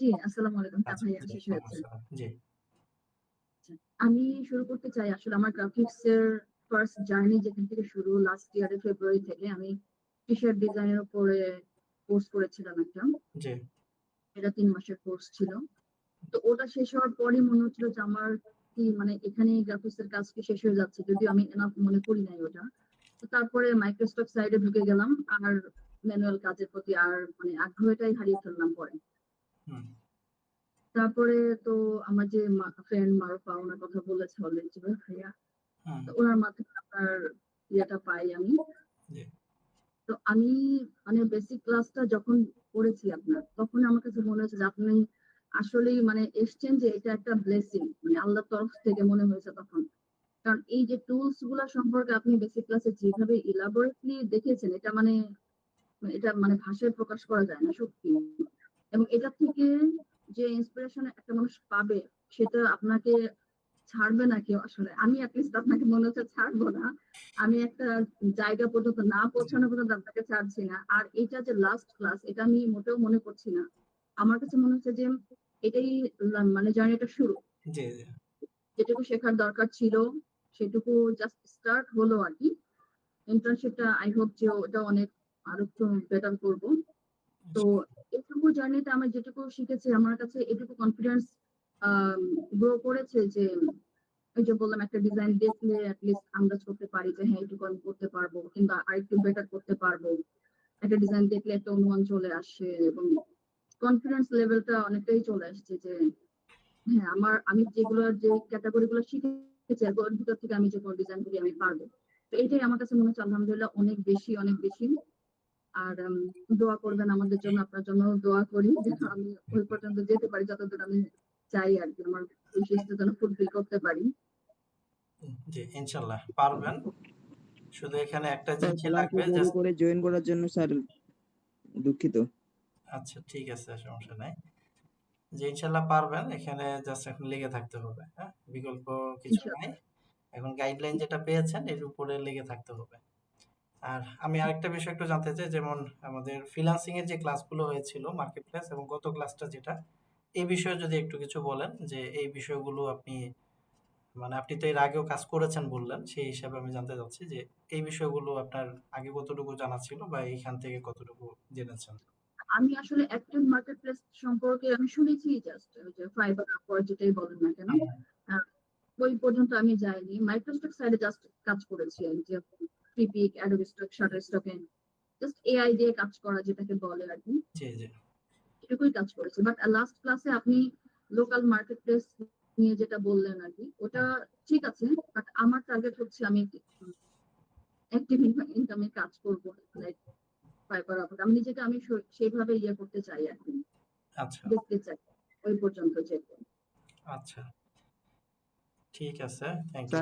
জি, আসসালামু আলাইকুম। হ্যাঁ, আচ্ছা, ভাইয়া শেষ হয়েছে। জি। আচ্ছা, আমি শুরু করতে চাই আসলে আমার গ্রাফিক্স এর ফার্স্ট জার্নি যেখান থেকে শুরু লাস্ট ইয়ার এর ফেব্রুয়ারি থেকে আমি টি-শার্ট ডিজাইন এর উপরে কোর্স করেছিলাম একটা। জি। এটা ৩ মাসের কোর্স ছিল। তো ওটা শেষ হওয়ার পরই মনে হচ্ছিল যে আমার কি মানে এখানেই গ্রাফিক্স এর কাজ কি শেষ হয়ে যাচ্ছে। যদিও আমি এনাফ মনে করি নাই ওটা। তো তারপরে মাইক্রোসফট সাইড এ ঢুকে গেলাম। আর ম্যানুয়াল কাজের প্রতি আর মানে আগ্রহটাই হারিয়ে ফেললাম পরে। তারপরে তো আমার যে ফ্রেন্ড মারুফা উনার কথা বলেছে অলরেডি যে ভাইয়া। উনার মাধ্যমে আপনার ইয়েটা পাই আমি। তো আমি মানে বেসিক ক্লাসটা যখন করেছি আপনার, তখন আমার কাছে মনে হয়েছে যে আপনি আসলেই মানে এসছেন যে এটা একটা ব্লেসিং। মানে আল্লাহর তরফ থেকে মনে হয়েছে তখন। কারণ এই যে টুলসগুলা সম্পর্কে আপনি বেসিক ক্লাসে যেভাবে ইলাবোরেটলি দেখেছেন এটা মানে এটা মানে ভাষায় প্রকাশ করা যায় না সত্যি। এবং এটা থেকে যে ইন্সপিরেশন একটা মানুষ পাবে সেটা আপনাকে ছাড়বে না কেউ আসলে। আমি এট লিস্ট আপনাকে মনে হচ্ছে ছাড়বো না। আমি একটা জায়গা পর্যন্ত না পৌঁছানো পর্যন্ত আপনাকে ছাড়ছি না। আর এটা যে লাস্ট ক্লাস এটা আমি মোটেও মনে করছি না। আমার কাছে মনে হচ্ছে যে এটাই মানে জার্নিটা শুরু। যেটুকু শেখার দরকার ছিল সেটুকু জাস্ট স্টার্ট হলো আরকি। ইন্টার্নশিপটা আই হোপ যে ওটা অনেক আরও একটু বেটার করব তো জার্নিতে আমি যেটুকু শিখেছি আমার কাছে এটুকু কনফিডেন্স গ্রো করেছে যে ওই যে বললাম একটা ডিজাইন দেখলে অ্যাটলিস্ট লিস্ট আন্দাজ করতে পারি যে হ্যাঁ এটুকু আমি করতে পারব কিংবা আরেকটু বেটার করতে পারব। একটা ডিজাইন দেখলে একটা অনুমান চলে আসে এবং কনফিডেন্স লেভেলটা অনেকটাই চলে আসছে যে হ্যাঁ, আমার আমি যেগুলো যে ক্যাটাগরি গুলো শিখেছি এগুলোর ভিতর থেকে আমি যেকোনো ডিজাইন করি আমি পারব। তো এটাই আমার কাছে মনে হচ্ছে আলহামদুলিল্লাহ অনেক বেশি, অনেক বেশি। আর দোয়া করবেন আমাদের জন্য, আপনার জন্য দোয়া করি আমি ওই পর্যন্ত যেতে পারি যতদূর আমি চাই আরকি। আমার উইশটা যেন ফুলফিল করতে পারি। জি, ইনশাআল্লাহ পারবেন। শুধু এখানে একটা ক্লাসে লাগবে জাস্ট করে জয়েন করার জন্য স্যার দুঃখিত। আচ্ছা ঠিক আছে সমস্যা নাই। যে ইনশাআল্লাহ পারবেন। এখানে জাস্ট এখন লেগে থাকতে হবে। হ্যাঁ? বিকল্প কিছু নাই। এখন গাইডলাইন যেটা পেয়েছেন এর উপরে লেগে থাকতে হবে। আর আমি আরেকটা বিষয় একটু জানতে চাই যেমন আমাদের ফ্রিল্যান্সিং এর যে ক্লাসগুলো হয়েছিল মার্কেট প্লেস এবং গত ক্লাসটা যেটা এই বিষয়ে যদি একটু কিছু বলেন যে এই বিষয়গুলো আপনি মানে আপনি তো এর আগেও কাজ করেছেন বললেন। সেই হিসাবে আমি জানতে চাচ্ছি যে এই বিষয়গুলো আপনার আগে কতটুকু জানা ছিল বা এইখান থেকে কতটুকু জেনেছেন? আমি আসলে অ্যাক্টিভ মার্কেট প্লেস সম্পর্কে আমি শুনেছি জাস্ট ওই যে ফাইবার আপওয়ার্ক যেটাই বলেন না কেন। ওই পর্যন্ত আমি যাইনি। মাইক্রোস্টক সাইডে জাস্ট কাজ করেছি আমি যে ফ্রিপিক, অ্যাডোবি স্টক, শাটারস্টক এ জাস্ট এআই দিয়ে কাজ করা যেটাকে বলে আরকি। জি, জি। এটুকুই কাজ করেছি। বাট লাস্ট ক্লাসে আপনি লোকাল মার্কেট প্লেস নিয়ে যেটা বললেন আরকি ওটা ঠিক আছে। বাট আমার টার্গেট হচ্ছে আমি অ্যাক্টিভ ইনকাম কাজ করব। Like Fiverr Upwork. আমি নিজেকে আমি স সেভাবে ইয়ে করতে চাই আরকি। আচ্ছা, দেখতে চাই। ওই পর্যন্ত যেতে। আচ্ছা। ঠিক আছে। Thank you.